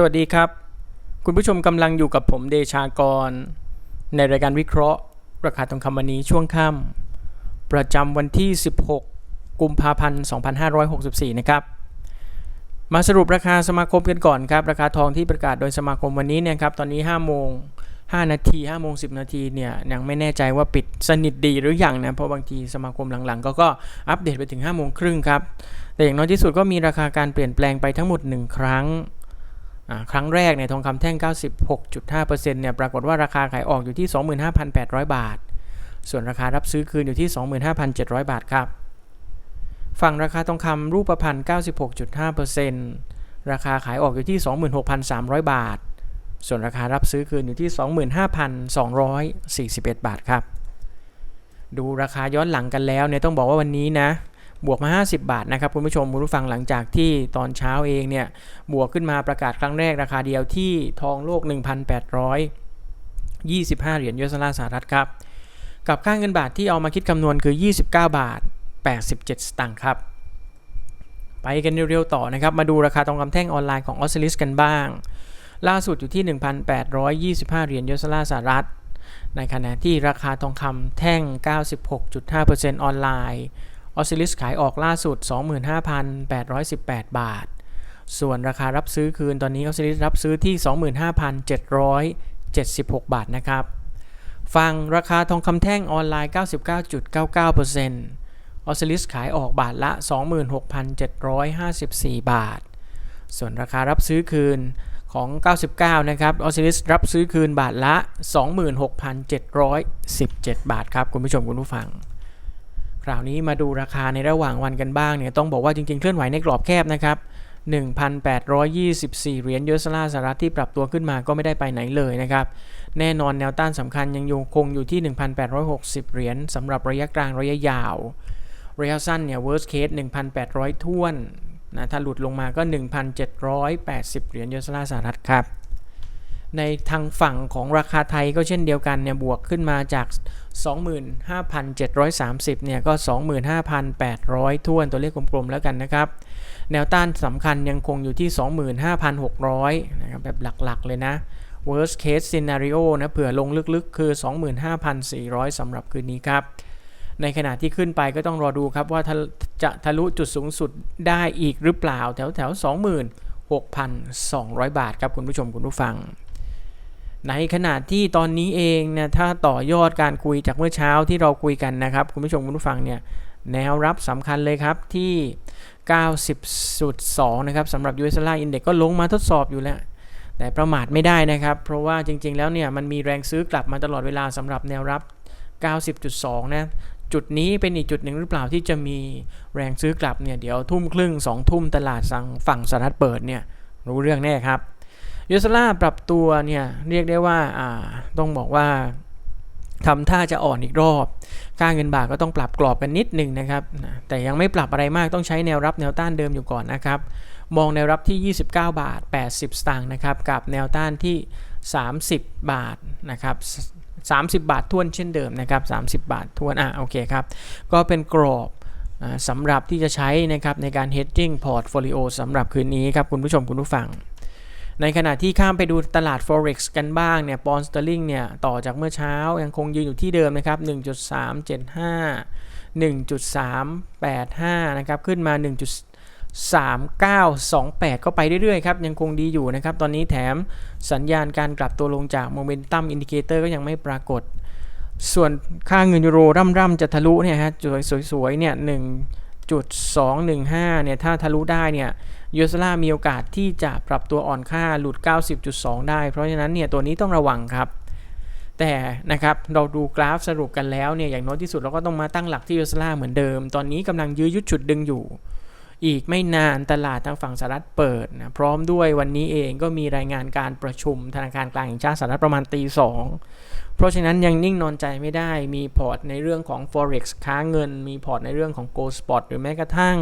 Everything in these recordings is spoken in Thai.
สวัสดีครับ คุณผู้ชมกำลังอยู่กับผมเดชากร ในรายการวิเคราะห์ ราคาทองคำวันนี้ช่วงค่ำประจำวันที่ 16 กุมภาพันธ์ 2564 นะครับ มาสรุปราคาสมาคมกันก่อนครับ ราคาทองที่ประกาศโดยสมาคมวันนี้เนี่ยครับ ตอนนี้5โมง5นาที5โมง10 นาทีเนี่ยยังไม่แน่ใจว่าปิดสนิทดีหรืออยังนะ เพราะบางทีสมาคมหลังๆ ก็ก็อัปเดตไปถึง5โมงครึ่งครับ แต่อย่างน้อยที่สุดก็มีราคาการเปลี่ยนแปลงไปทั้งหมด 1 ครั้ง ครั้งแรกเนี่ยทองคำแท่ง 96.5%เนี่ยปรากฏว่าราคาขายออกอยู่ที่ 25,800 บาท ส่วนราคารับซื้อคืนอยู่ที่ 25,700 บาทครับ ฝั่งราคาทองคำรูปพรรณ96.5%ราคาขายออกอยู่ที่ 26,300 บาท ส่วนราคารับซื้อคืนอยู่ที่ 25,241 บาทครับ ดูราคาย้อนหลังกันแล้วเนี่ยต้องบอกว่าวันนี้นะ บวกมา 50 บาทนะครับคุณผู้ชมคุณผู้ฟังหลังจากที่ตอนเช้าเองเนี่ยบวกขึ้นมาประกาศครั้งแรกราคาเดียวที่ทองโลก 1,825 เหรียญยูเอสดอลลาร์สหรัฐครับ กับค่าเงินบาทที่เอามาคิดคำนวณคือ 29 บาท 87 สตางค์ครับ ไปกันเร็วๆต่อนะครับ มาดูราคาทองคำแท่งออนไลน์ของออสซิลิสกันบ้าง ล่าสุดอยู่ที่ 1,825 เหรียญยูเอสดอลลาร์สหรัฐในขณะที่ราคาทองคำแท่ง 96.5%ออนไลน์ ออสซิลิสขายออกล่าสุด 25,818 บาท ส่วนราคารับซื้อคืนตอนนี้ออสซิลิสรับซื้อที่ 25,776 บาทนะครับ ฟังราคาทองคำแท่งออนไลน์ 99.99%ออสซิลิสขายออกบาทละ 26,754 บาท ส่วนราคารับซื้อคืนของ 99 นะครับ ออสซิลิสรับซื้อคืนบาทละ 26,717 บาทครับ คุณผู้ชมคุณผู้ฟัง ราวนี้มาดูราคาในระหว่างวันกันบ้างเนี่ยต้องบอกว่าจริงๆ เคลื่อนไหวในกรอบแคบนะครับ1,824 เหรียญยูเอสดอลลาร์สหรัฐที่ปรับตัวขึ้นมาก็ไม่ได้ไปไหนเลยนะครับ แน่นอนแนวต้านสำคัญยังอยู่คงอยู่ที่ 1,860 เหรียญสำหรับระยะกลางระยะยาว ระยะสั้นเนี่ย worst case 1,800 ท้วนนะถ้าหลุดลงมาก็ 1,780 เหรียญยูเอสดอลลาร์สหรัฐครับ ในทางฝั่งของราคาไทยก็เช่นเดียวกันเนี่ยบวกขึ้นมาจาก 25,730 เนี่ยก็ 25,800ท้วนตัวเลขกลมๆแล้วกันนะครับ แนวต้านสำคัญยังคงอยู่ที่ 25,600 นะครับแบบหลักๆเลยนะ worst case scenario นะเผื่อลงลึกๆ คือ 25,400สำหรับคืนนี้ครับ ในขณะที่ขึ้นไปก็ต้องรอดูครับว่าจะทะลุจุดสูงสุดได้อีกหรือเปล่าแถวแถว26,200 บาทครับคุณผู้ชมคุณผู้ฟัง ในขณะที่ตอนนี้เองนี่ยถ้าต่อยอดการคุยจากเมื่อเช้าที่เราคุยกันนะครับ คุณผู้ชมคุณผู้ฟังเนี่ยแนวรับสำคัญเลยครับที่ 90.2 นะครับสำหรับ US Dollar Index ก็ลงมาทดสอบอยู่แล้ว แต่ประมาทไม่ได้นะครับ เพราะว่าจริง ๆ แล้วเนี่ยมันมีแรงซื้อกลับมาตลอดเวลาสำหรับแนวรับ 90.2 นะจุดนี้เป็นอีกจุดหนึ่งหรือเปล่าที่จะมีแรงซื้อกลับเนี่ยเดี๋ยวทุ่มครึ่ง2ทุ่มตลาดสั่งฝั่งสหรัฐเปิดเนี่ยรู้เรื่องแน่ครับ ยูสลาปรับตัวเนี่ยเรียกได้ว่าอ่าต้องบอกว่าทำท่าจะอ่อนอีกรอบ ค่าเงินบาทก็ต้องปรับกรอบกันนิดหนึ่งนะครับ แต่ยังไม่ปรับอะไรมากต้องใช้แนวรับแนวต้านเดิมอยู่ก่อนนะครับ มองแนวรับที่ 29 บาท 80 สตางค์นะครับ กับแนวต้านที่ 30 บาทนะครับ30 บาททวนเช่นเดิมนะครับ 30 บาททวน อะ โอเคครับ ก็เป็นกรอบสำหรับที่จะใช้นะครับในการ hedging portfolio สำหรับคืนนี้ครับ คุณผู้ชมคุณผู้ฟัง ในขณะที่ข้ามไปดูตลาด forex กันบ้างเนี่ยปอนสเตอร์ลิงเนี่ยต่อจากเมื่อเช้ายังคงยืนอยู่ที่เดิมนะครับ1.375 1.385นะครับขึ้นมา 1.3928 ก็ไปเรื่อยๆครับยังคงดีอยู่นะครับ ตอนนี้แถมสัญญาณการกลับตัวลงจาก Momentum Indicator ก็ยังไม่ปรากฏ ส่วนค่าเงินยูโรร่ำๆจะทะลุเนี่ยฮะสวยๆเนี่ย1.215เนี่ยถ้าทะลุได้เนี่ย ยูสลามีโอกาสที่จะปรับตัวอ่อนค่าหลุด 90.2 ได้ เพราะฉะนั้นเนี่ยตัวนี้ต้องระวังครับ แต่นะครับเราดูกราฟสรุปกันแล้วเนี่ยอย่างน้อยที่สุดเราก็ต้องมาตั้งหลักที่ยูสลาเหมือนเดิม ตอนนี้กำลังยื้อยุดฉุดดึงอยู่ อีกไม่นานตลาดทางฝั่งสหรัฐเปิดนะพร้อมด้วยวันนี้เองก็มีรายงานการประชุมธนาคารกลางแห่งชาติสหรัฐประมาณตีสองเพราะฉะนั้นยังนิ่งนอนใจไม่ได้ มีพอร์ตในเรื่องของ forex ค้าเงิน มีพอร์ตในเรื่องของ gold spot หรือแม้กระทั่ง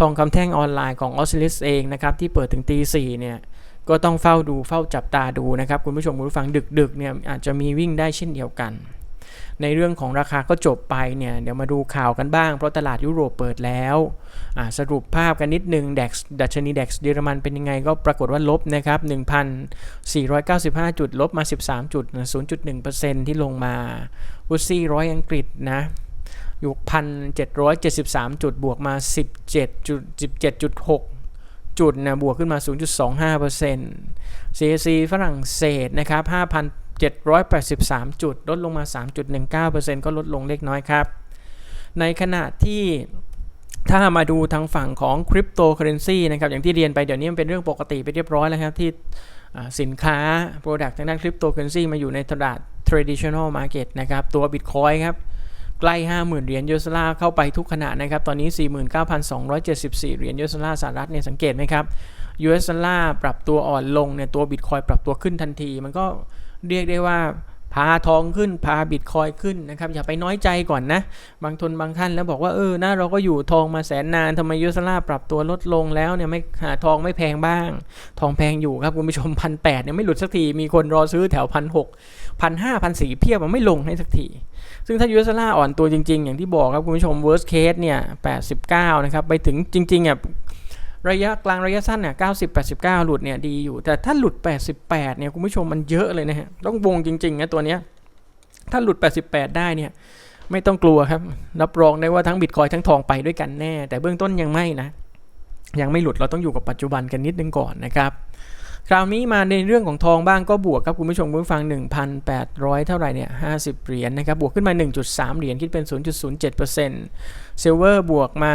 ทองคำแท่งออนไลน์ของ o s c i l l i s เองนะครับที่เปิดถึงตีสี่เนี่ยก็ต้องเฝ้าดูเฝ้าจับตาดูนะครับ คุณผู้ชมคุณผู้ฟังดึกๆเนี่ยอาจจะมีวิ่งได้เช่นเดียวกัน ในเรื่องของราคาก็จบไปเนี่ยเดี๋ยวมาดูข่าวกันบ้าง เพราะตลาดยุโรปเปิดแล้วสรุปภาพกันนิดนึงดัชดัชนีดัชเยอรมันเป็นยังไงก็ปรากฏว่าลบนะครับ 1,495 จุดลบมา 13 จุด 0.1%ที่ลงมาอุซี่ร้อยอังกฤษนะ อยู่ 1,773 จุดบวกมา 17จุด17.6จุดนะบวกขึ้นมา 0.25% CAC ฝรั่งเศสนะครับ 5,783 จุด ลดลงมา 3.19%ก็ลดลงเล็กน้อยครับ ในขณะที่ถ้ามาดูทางฝั่งของคริปโตเคอเรนซีนะครับ อย่างที่เรียนไปเดี๋ยวนี้มันเป็นเรื่องปกติไปเรียบร้อยแล้วครับ ที่สินค้า Product ทางด้านคริปโตเคอเรนซีมาอยู่ในตลาด traditional market นะครับ ตัว Bitcoin ครับ ใกล้ 50,000 เหรียญยูเอสดอลลาร์เข้าไปทุกขณะนะครับ ตอนนี้ 49,274 เหรียญยูเอสดอลลาร์สหรัฐเนี่ยสังเกตไหมครับ US ดอลลาร์ปรับตัวอ่อนลงเนี่ยตัว Bitcoin ปรับตัวขึ้นทันที มันก็เรียกได้ว่าพาทองขึ้นพาบิตคอยขึ้นนะครับ อย่าไปน้อยใจก่อนนะ บางทนบางท่านแล้วบอกว่าเออนะเราก็อยู่ทองมาแสนนานทำไมยูสลาปรับตัวลดลงแล้วเนี่ยไม่หาทองไม่แพงบ้าง ทองแพงอยู่ครับคุณผู้ชมพันแปดเนี่ยไม่หลุดสักที มีคนรอซื้อแถวพันหกพันห้าพันสี่เพียบมันไม่ลงให้สักที ซึ่งถ้ายูเอสลาอ่อนตัวจริง ๆ อย่างที่บอกครับคุณผู้ชม worst case เนี่ย 89 นะครับ ไปถึงจริงๆอะระยะกลางระยะสั้นเนี่ย90 89 หลุดเนี่ยดีอยู่ แต่ถ้าหลุด 88 เนี่ยคุณผู้ชมมันเยอะเลยนะฮะ ต้องวงจริงๆนะตัวเนี้ย ถ้าหลุด 88 ได้เนี่ยไม่ต้องกลัวครับ รับรองได้ว่าทั้งบิตคอยทั้งทองไปด้วยกันแน่ แต่เบื้องต้นยังไม่นะ ยังไม่หลุดเราต้องอยู่กับปัจจุบันกันนิดนึงก่อนนะครับ คราวนี้มาในเรื่องของทองบ้างก็บวกครับคุณผู้ชมคุณผู้ฟัง 1,800 เท่าไหร่เนี่ย50 เหรียญนะครับบวกขึ้นมา 1.3 เหรียญคิดเป็น 0.07%ซิลเวอร์บวกมา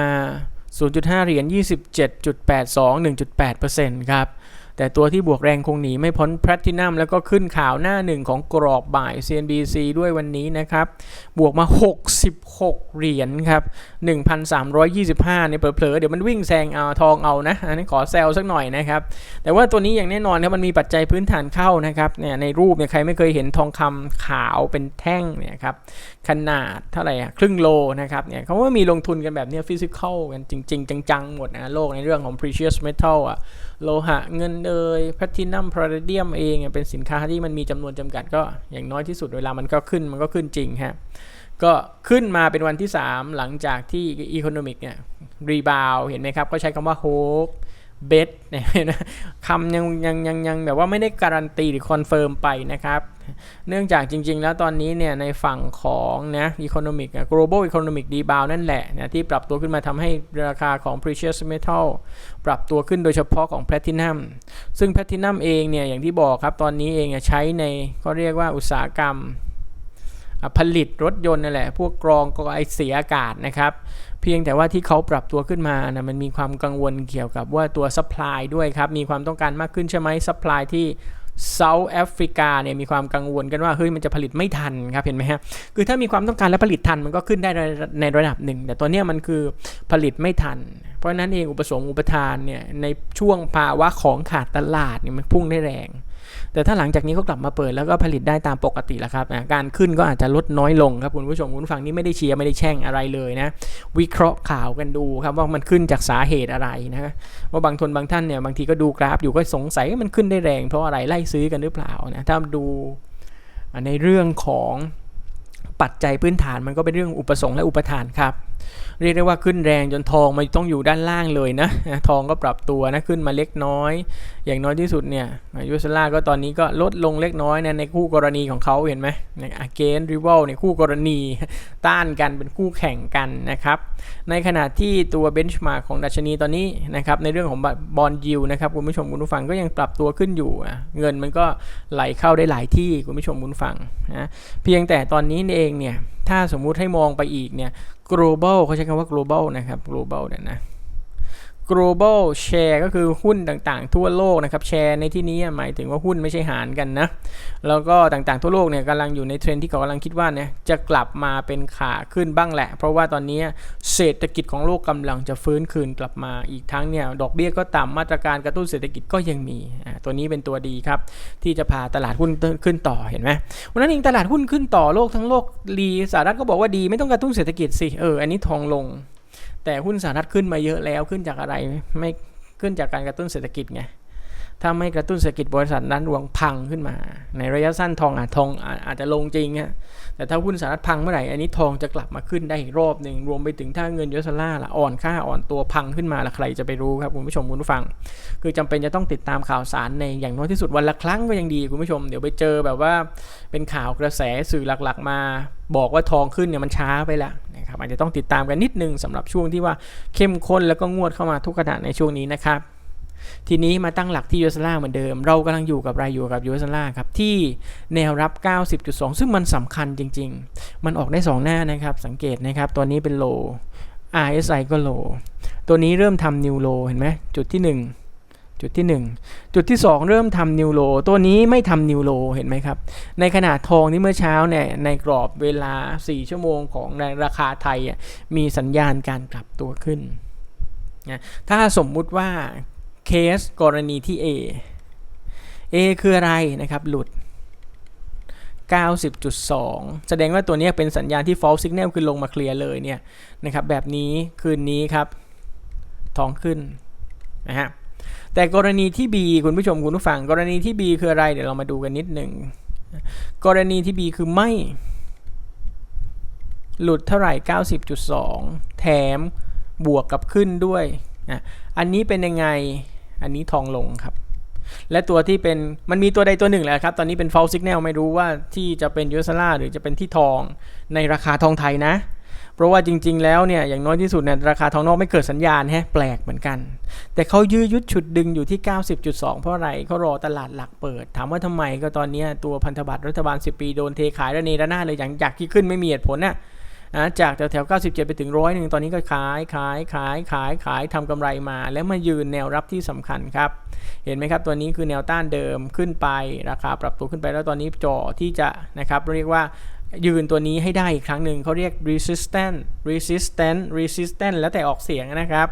0.5 เหรียญ27.82 1.8%ครับ แต่ตัวที่บวกแรงคงหนีไม่พ้นแพลตินัมแล้วก็ขึ้นข่าวหน้าหนึ่งของกรอบบ่าย CNBC ด้วยวันนี้นะครับ บวกมา 66 เหรียญครับ 1,325เนี่ยเผลอๆ เดี๋ยวมันวิ่งแซงเอาทองเอานะ อันนี้ขอแซวสักหน่อยนะครับ แต่ว่าตัวนี้อย่างแน่นอนครับมันมีปัจจัยพื้นฐานเข้านะครับเนี่ยในรูปเนี่ยใครไม่เคยเห็นทองคำขาวเป็นแท่งเนี่ยครับขนาดเท่าไหร่ครึ่งโลนะครับเนี่ยเขาว่ามีลงทุนกันแบบเนี้ยฟิสิกอลกันจริง ๆ จังๆ หมดนะโลกในเรื่องของ precious metal อะโลหะเงินเอยแพลตินัมพราเดียมเองเป็นสินค้าที่มันมีจำนวนจำกัดก็อย่างน้อยที่สุดเวลามันก็ขึ้นมันก็ขึ้นจริงฮะก็ขึ้นมาเป็นวันที่ 3 หลังจากที่อีโคโนมิกเนี่ยรีบาวเห็นไหมครับ ก็ใช้คำว่า hope bet เนี่ยคำยังยังยังยังแบบว่าไม่ได้การันตีหรือคอนเฟิร์มไปนะครับ เนื่องจากจริง ๆ แล้วตอนนี้เนี่ยในฝั่งของนะ economic อะ global economic rebound นั่นแหละนะที่ปรับตัวขึ้นมาทำให้ราคาของ precious metal ปรับตัวขึ้นโดยเฉพาะของ platinum ซึ่ง platinum เองเนี่ยอย่างที่บอกครับ ตอนนี้เองใช้ในก็เรียกว่าอุตสาหกรรมผลิตรถยนต์นั่นแหละ พวกกรองกรองไอเสียอากาศนะครับ พียงแต่ว่าที่เขาปรับตัวขึ้นมานะมันมีความกังวลเกี่ยวกับว่าตัว supply ด้วยครับ มีความต้องการมากขึ้นใช่ไหม supply ที่เซาท์แอฟริกาเนี่ยมีความกังวลกันว่าเฮ้ยมันจะผลิตไม่ทันครับเห็นไหมฮะคือถ้ามีความต้องการและผลิตทันมันก็ขึ้นได้ในในระดับหนึ่ง แต่ตัวเนี้ยมันคือผลิตไม่ทัน เพราะฉะนั้นเองอุปสงค์อุปทานเนี่ยในช่วงภาวะของขาดตลาดเนี่ยมันพุ่งได้แรง แต่ถ้าหลังจากนี้เขากลับมาเปิดแล้วก็ผลิตได้ตามปกติแล้วครับการขึ้นก็อาจจะลดน้อยลงครับคุณผู้ชมคุณผู้ฟังนี่ไม่ได้เชียร์ไม่ได้แช่งอะไรเลยนะ วิเคราะห์ข่าวกันดูครับว่ามันขึ้นจากสาเหตุอะไรนะว่าบางทนบางท่านเนี่ยบางทีก็ดูกราฟอยู่ก็สงสัยว่ามันขึ้นได้แรง เพราะอะไรไล่ซื้อกันหรือเปล่านะถ้าดูในเรื่องของปัจจัยพื้นฐานมันก็เป็นเรื่องอุปสงค์และอุปทานครับ เรียกได้ว่าขึ้นแรงจนทองมันต้องอยู่ด้านล่างเลยนะทองก็ปรับตัวนะขึ้นมาเล็กน้อย อย่างน้อยที่สุดเนี่ยยูสลาก็ตอนนี้ก็ลดลงเล็กน้อยนะในคู่กรณีของเขาเห็นไหมในอาเกนริเวลในคู่กรณีต้านกันเป็นคู่แข่งกันนะครับ ในขณะที่ตัวเบนช์มาร์กของดัชนีตอนนี้นะครับในเรื่องของบอลยิวนะครับคุณผู้ชมคุณผู้ฟังก็ยังปรับตัวขึ้นอยู่ เงินมันก็ไหลเข้าได้หลายที่คุณผู้ชมคุณผู้ฟังนะเพียงแต่ตอนนี้เองเนี่ย ถ้าสมมุติให้มองไปอีกเนี่ย global เขาใช้คำว่า global นะครับ global เนี่ยนะ global share ก็คือหุ้นต่างๆ ทั่วโลกนะครับแชร์ในที่นี้หมายถึงว่าหุ้นไม่ใช่หารกันนะแล้วก็ต่างๆทั่วโลกเนี่ยกำลังอยู่ในเทรนที่เขากำลังคิดว่าเนี่ยจะกลับมาเป็นขาขึ้นบ้างแหละ เพราะว่าตอนนี้เศรษฐกิจของโลกกำลังจะฟื้นคืนกลับมาอีกทั้งเนี่ยดอกเบี้ยก็ต่ำมาตรการกระตุ้นเศรษฐกิจก็ยังมีตัวนี้เป็นตัวดีครับที่จะพาตลาดหุ้นขึ้นต่อเห็นไหมวันนั้นเองตลาดหุ้นขึ้นต่อโลกทั้งโลกดีสหรัฐก็บอกว่าดีไม่ต้องกระตุ้นเศรษฐกิจสิเอออันนี้ทองลง แต่หุ้นสหรัฐขึ้นมาเยอะแล้วขึ้นจากอะไรไม่ขึ้นจากการกระตุ้นเศรษฐกิจไงถ้าไม่กระตุ้นเศรษฐกิจบริษัทนั้นรวงพังขึ้นมา ในระยะสั้นทองอาจทองอาจจะลงจริงฮะแต่ถ้าหุ้นสหรัฐพังเมื่อไหร่อันนี้ทองจะกลับมาขึ้นได้อีกรอบหนึ่งรวมไปถึงถ้าเงินยูเอสดอลลาร์ละอ่อนค่าอ่อนตัวพังขึ้นมาละใครจะไปรู้ครับคุณผู้ชมคุณผู้ฟัง คือจำเป็นจะต้องติดตามข่าวสารในอย่างน้อยที่สุดวันละครั้งก็ยังดีคุณผู้ชมเดี๋ยวไปเจอแบบว่าเป็นข่าวกระแสสื่อหลักๆ มา บอกว่าทองขึ้นเนี่ยมันช้าไปล้ว นะครับอาจจะต้องติดตามกันนิดนึงสำหรับช่วงที่ว่าเข้มข้นแล้วก็งวดเข้ามาทุกขณะในช่วงนี้นะครับทีนี้มาตั้งหลักที่ยูเอสล่าเหมือนเดิม เรากำลังอยู่กับรายอยู่กับยูเอสล่าครับ ที่แนวรับ 90.2 ซึ่งมันสำคัญจริง ๆ มันออกได้ 2 หน้านะครับ สังเกตนะครับ ตัวนี้เป็นโล RSI ก็โล ตัวนี้เริ่มทำนิวโลเห็นไหมจุดที่ 1 จุดที่ 1 จุดที่ 2 เริ่มทำนิวโล ตัวนี้ไม่ทำนิวโลเห็นไหมครับ ในขณะทองที่เมื่อเช้าเนี่ยในกรอบเวลา 4 ชั่วโมงของในราคาไทยมีสัญญาณการกลับตัวขึ้นนะถ้าสมมุติว่าเคสกรณีที่ A A คืออะไรนะครับ หลุด 90.2 แสดงว่าตัวนี้เป็นสัญญาณที่ false signal คือลงมาเคลียร์เลยเนี่ยนะครับแบบนี้คืนนี้ครับ ทองขึ้นนะฮะ แต่กรณีที่ B คุณผู้ชมคุณผู้ฟัง กรณีที่ B คืออะไร เดี๋ยวเรามาดูกันนิดหนึ่ง กรณีที่ B คือไม่ หลุดเท่าไหร่ 90.2 แถมบวกกับขึ้นด้วยนะอันนี้เป็นยังไง อันนี้ทองลงครับ และตัวที่เป็น มันมีตัวใดตัวหนึ่งแหละครับ ตอนนี้เป็น false signal ไม่รู้ว่าที่จะเป็นยูเอสลาหรือจะเป็นที่ทองในราคาทองไทยนะ เพราะว่าจริง ๆ แล้วเนี่ยอย่างน้อยที่สุดเนี่ยราคาทองนอกไม่เกิดสัญญาณฮะแปลกเหมือนกัน แต่เขายื้อยุดฉุดดึงอยู่ที่ 90.2 เพราะอะไรเขารอตลาดหลักเปิด ถามว่าทำไมก็ตอนนี้ตัวพันธบัตรรัฐบาล 10 ปีโดนเทขายระเนระนาดเลยอย่างอยากที่ขึ้นไม่มีเหตุผลน่ะนะจากแถวแถว97 ไปถึงร้อยหนึ่งตอนนี้ก็ขายขายขายขายขายทำกำไรมา แล้วมายืนแนวรับที่สำคัญครับ เห็นไหมครับ ตัวนี้คือแนวต้านเดิมขึ้นไป ราคาปรับตัวขึ้นไปแล้วตอนนี้จ่อที่จะนะครับเรียกว่า ยืนตัวนี้ให้ได้อีกครั้งหนึ่งเขาเรียก resistant resistant resistant แล้วแต่ออกเสียงนะครับ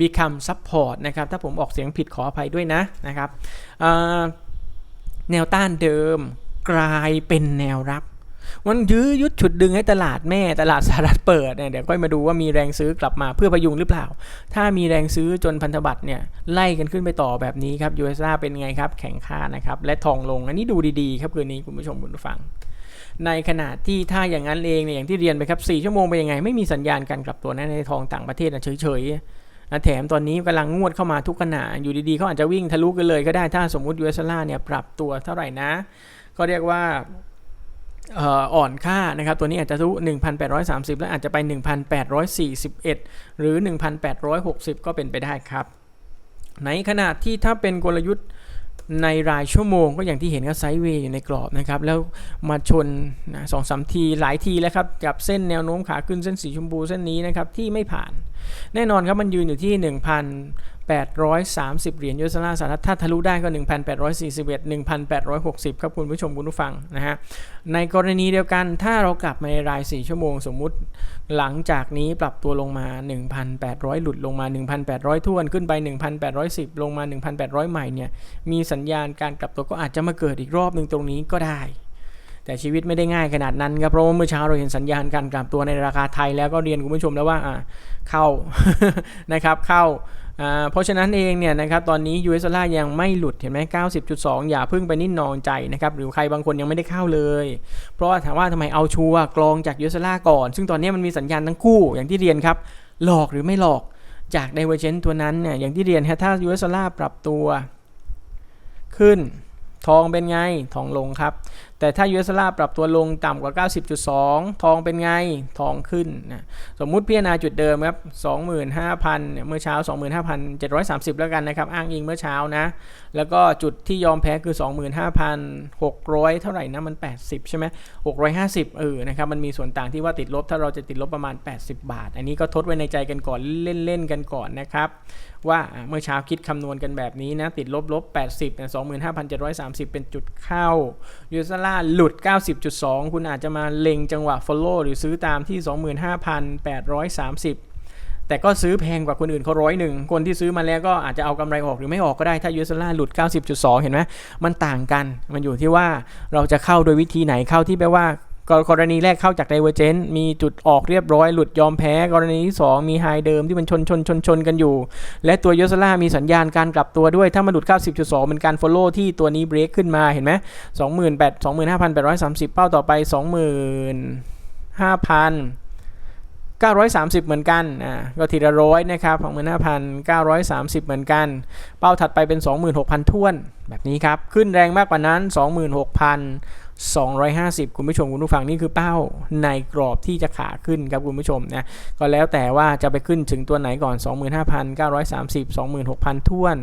become support นะครับ ถ้าผมออกเสียงผิดขออภัยด้วยนะนะครับแนวต้านเดิมกลายเป็นแนวรับมันยื้อยุดฉุดดึงให้ตลาดแม่ตลาดสหรัฐเปิดเนี่ยเดี๋ยวค่อยมาดูว่ามีแรงซื้อกลับมาเพื่อพยุงหรือเปล่า ถ้ามีแรงซื้อจนพันธบัตรเนี่ยไล่กันขึ้นไปต่อแบบนี้ครับยูเอสาเป็นไงครับแข็งค่านะครับและทองลงอันนี้ดูดีๆ ครับคืนนี้คุณผู้ชมคุณผู้ฟัง ในขณะที่ถ้าอย่างนั้นเองเนี่ยอย่างที่เรียนไปครับ 4 ชั่วโมงเป็นยังไง ไม่มีสัญญาณการกลับตัวนะในทองต่างประเทศนะเฉยๆนะแถมตอนนี้กำลังงวดเข้ามาทุกขณะอยู่ดีๆเขาอาจจะวิ่งทะลุกันเลยก็ได้ถ้าสมมุติยูเอสาเนี่ยปรับตัวเท่าไหร่นะ ก็เรียกว่าอ่อนค่านะครับตัวนี้อาจจะทุ1,830 แล้วอาจจะไป 1,841 หรือ 1,860 ก็เป็นไปได้ครับ ในขณะที่ถ้าเป็นกลยุทธ์ ในรายชั่วโมง ก็อย่างที่เห็นก็ไซด์เวย์อยู่ในกรอบนะครับ แล้วมาชนนะสองสามทีหลายทีแล้วครับกับเส้นแนวโน้มขาขึ้นเส้นสีชมพูเส้นนี้นะครับที่ไม่ผ่าน แน่นอนครับมันยืนอยู่ที่ 1,830 เหรียญยูเอสดอลลาร์สหรัฐถ้าทะลุได้ก็ 1,841 1,860 ครับคุณผู้ชมคุณผู้ฟังนะฮะในกรณีเดียวกันถ้าเรากลับมาในราย 4 ชั่วโมงสมมุติ หลังจากนี้ปรับตัวลงมา 1,800 หลุดลงมา 1,800 ท่วนขึ้นไป 1,810 ลงมา 1,800 ใหม่เนี่ยมีสัญญาณการกลับตัวก็อาจจะมาเกิดอีกรอบหนึ่งตรงนี้ก็ได้แต่ชีวิตไม่ได้ง่ายขนาดนั้นครับเพราะว่าเมื่อเช้าเราเห็นสัญญาณการกลับตัวในราคาไทยแล้วก็เรียนคุณผู้ชมแล้วว่าเข้านะครับเข้า เพราะฉะนั้นเองเนี่ยนะครับตอนนี้ US ดอลลาร์ยังไม่หลุดเห็นไหม90.2 อย่าพึ่งไปนิ่นนองใจนะครับหรือใครบางคนยังไม่ได้เข้าเลย เพราะถามว่าทำไมเอาชัวร์กรองจาก US ดอลลาร์ก่อน ซึ่งตอนนี้มันมีสัญญาณทั้งคู่อย่างที่เรียนครับหลอกหรือไม่หลอกจาก divergence ตัวนั้นเนี่ยอย่างที่เรียนถ้า US ดอลลาร์ปรับตัวขึ้นทองเป็นไง ทองลงครับแต่ถ้า US ดอลลาร์ปรับตัวลงต่ำกว่า 90.2 ทองเป็นไง ทองขึ้นนะ สมมุติพิจารณาจุดเดิมครับ 25,000เนี่ยเมื่อเช้า 25,730 แล้วกันนะครับ อ้างอิงเมื่อเช้านะ แล้วก็จุดที่ยอมแพ้คือ 25,600 เท่าไหร่นะ มัน 80 ใช่ไหม650 เออ นะครับ มันมีส่วนต่างที่ว่าติดลบ ถ้าเราจะติดลบประมาณ 80 บาท อันนี้ก็ทดไว้ในใจกันก่อน เล่นๆกันก่อนนะครับ ว่าเมื่อเช้าคิดคำนวณกันแบบนี้นะ ติดลบลบ80นี่ย25,730 เป็นจุดเข้ายูซล่าหลุด 90.2 คุณอาจจะมาเล็งจังหวะ follow หรือซื้อตามที่ 25,830 แต่ก็ซื้อแพงกว่าคนอื่นเขาร้อยหนึ่งคนที่ซื้อมาแล้วก็อาจจะเอากำไรออกหรือไม่ออกก็ได้ถ้ายูเซล่าหลุด 90.2 เห็นไหมมันต่างกัน มันอยู่ที่ว่าเราจะเข้าโดยวิธีไหนเข้าที่แปลว่า กรกรณีแรกเข้าจาก Divergent มีจุดออกเรียบร้อยหลุดยอมแพ้ กรณีที่ 2 มีไฮเดิมที่มันชนชนชนชนกันอยู่ และตัวยูสลามีสัญญาณการกลับตัวด้วย ถ้ามันหลุด90.2 เป็นการ follow ที่ตัวนี้เบรกขึ้นมาเห็นไหม28 25,830 เป้าต่อไป 25,000 930 เหมือนกัน อ่า ก็ทีละร้อยนะครับ25,930 เหมือนกัน เป้าถัดไปเป็น 26,000ท้วน แบบนี้ครับ ขึ้นแรงมากกว่านั้น 250 คุณผู้ชมคุณผู้ฟังนี่คือเป้าในกรอบที่จะขาขึ้นครับคุณผู้ชมนะก็แล้วแต่ว่าจะไปขึ้นถึงตัวไหนก่อน 25,930 26,000ท้วน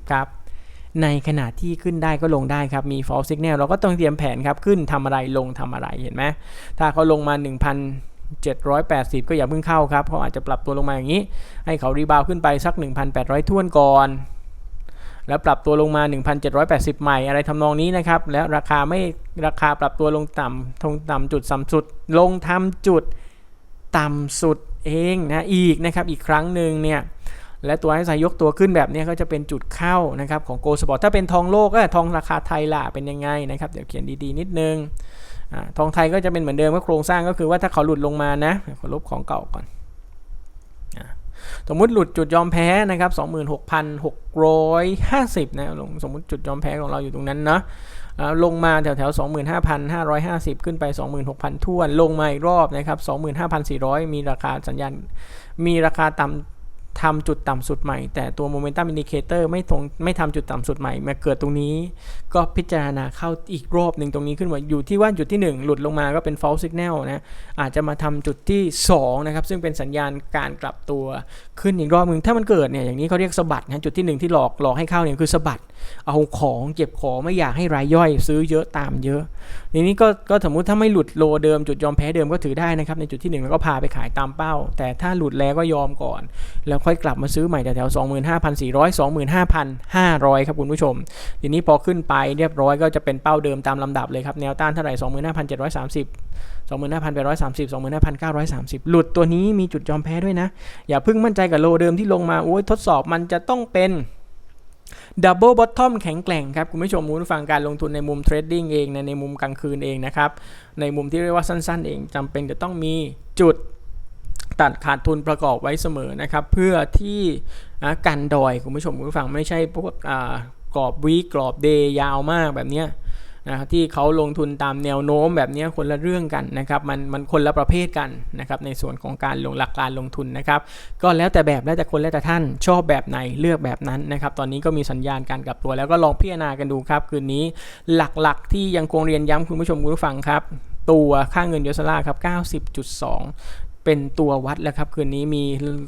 26,250 ครับ ในขณะที่ขึ้นได้ก็ลงได้ครับ มี false signal เราก็ต้องเตรียมแผนครับ ขึ้นทำอะไรลงทำอะไรเห็นไหมถ้าเขาลงมา1,780 ก็อย่าเพิ่งเข้าครับเขาอาจจะปรับตัวลงมาอย่างนี้ ให้เขารีบาวขึ้นไปสัก 1,800ท่วนก่อน แล้วปรับตัวลงมา 1,780 ใหม่อะไรทำนองนี้นะครับ แล้วราคาไม่ราคาปรับตัวลงต่ำทงต่ำจุดต่ำสุด ลงทำจุดต่ำสุดเองนะอีกนะครับอีกครั้งหนึ่งเนี่ยและตัวให้สายยกตัวขึ้นแบบนี้ก็จะเป็นจุดเข้านะครับของโกลสปอร์ตถ้าเป็นทองโลกก็ทองราคาไทยล่ะเป็นยังไงนะครับเดี๋ยวเขียนดีๆนิดนึงอทองไทยก็จะเป็นเหมือนเดิมก็โครงสร้างก็คือว่าถ้าเขาหลุดลงมานะขอลบของเก่าก่อน สมมุติหลุดจุดยอมแพ้นะครับ26,650นะลงสมมุติจุดยอมแพ้ของเราอยู่ตรงนั้นเนาะลงมาแถวแถว25,550 ขึ้นไป 26,000ท่วน ลงมาอีกรอบนะครับ25,400 มีราคาสัญญาณ มีราคาต่ำ ทำจุดต่ำสุดใหม่ แต่ตัว Momentum Indicator ไม่ตรงไม่ทำจุดต่ำสุดใหม่ มาเกิดตรงนี้ ก็พิจารณาเข้าอีกรอบหนึ่งตรงนี้ขึ้นมาอยู่ที่ว่าจุดที่ 1 หลุดลงมาก็เป็น false signal นะอาจจะมาทำจุดที่2นะครับซึ่งเป็นสัญญาณการกลับตัวขึ้นอีกรอบหนึ่งถ้ามันเกิดเนี่ยอย่างนี้เขาเรียกสะบัดนะจุดที่ 1 ที่หลอกหลอกให้เข้าเนี่ยคือสะบัด เอาของเก็บของไม่อยากให้รายย่อยซื้อเยอะตามเยอะทีนี้ก็ก็สมมุติถ้าไม่หลุดโลเดิมจุดยอมแพ้เดิมก็ถือได้นะครับในจุดที่ 1 แล้วก็พาไปขายตามเป้า แต่ถ้าหลุดแล้วก็ยอมก่อนแล้วค่อยกลับมาซื้อใหม่แถวๆ25,400 25,500 ครับคุณผู้ชม ทีนี้พอขึ้นไปเรียบร้อยก็จะเป็นเป้าเดิมตามลำดับเลยครับ แนวต้านเท่าไหร่25,730 25,830 25,930 หลุดตัวนี้มีจุดยอมแพ้ด้วยนะ อย่าเพิ่งมั่นใจกับโลเดิมที่ลงมาโอ้ยทดสอบมันจะต้องเป็นดับเบิลบอททอมแข็งแกร่งครับ คุณผู้ชมคุณฟังการลงทุนในมุมเทรดดิ้งเองในในมุมกลางคืนเองนะครับ ในมุมที่เรียกว่าสั้นๆเองจำเป็นจะต้องมีจุด ตัดขาดทุนประกอบไว้เสมอนะครับ เพื่อที่กันดอยคุณผู้ชมคุณผู้ฟังไม่ใช่พวกกรอบวีกรอบเดย์ยาวมากแบบนี้นะที่เขาลงทุนตามแนวโน้มแบบนี้คนละเรื่องกันนะครับมันมันคนละประเภทกันนะครับในส่วนของการลงหลักการลงทุนนะครับก็แล้วแต่แบบแล้วแต่คนแล้วแต่ท่านชอบแบบไหนเลือกแบบนั้นนะครับตอนนี้ก็มีสัญญาณการกลับตัว แล้วก็ลองพิจารณากันดูครับ คืนนี้หลักๆ ที่ยังคงเรียนย้ำคุณผู้ชมคุณผู้ฟังครับ ตัวค่าเงินยูโซล่าครับ 90.2 เป็นตัววัดแล้วครับ คืนนี้มี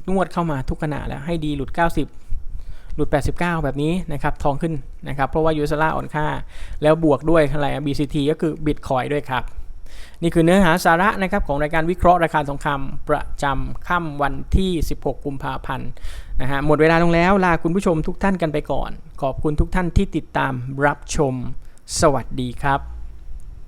นวดเข้ามาทุกขณะแล้วให้ดีหลุด 90 หลุด 89 แบบนี้นะครับ ทองขึ้นนะครับ เพราะว่ายูโซล่าอ่อนค่า แล้วบวกด้วยอะไร BCT ก็คือบิตคอยด้วยครับ นี่คือเนื้อหาสาระนะครับของรายการวิเคราะห์ราคาทองคำประจำค่ำวันที่ 16 กุมภาพันธ์นะฮะหมดเวลาลงแล้วลาคุณผู้ชมทุกท่านกันไปก่อน ขอบคุณทุกท่านที่ติดตามรับชม สวัสดีครับ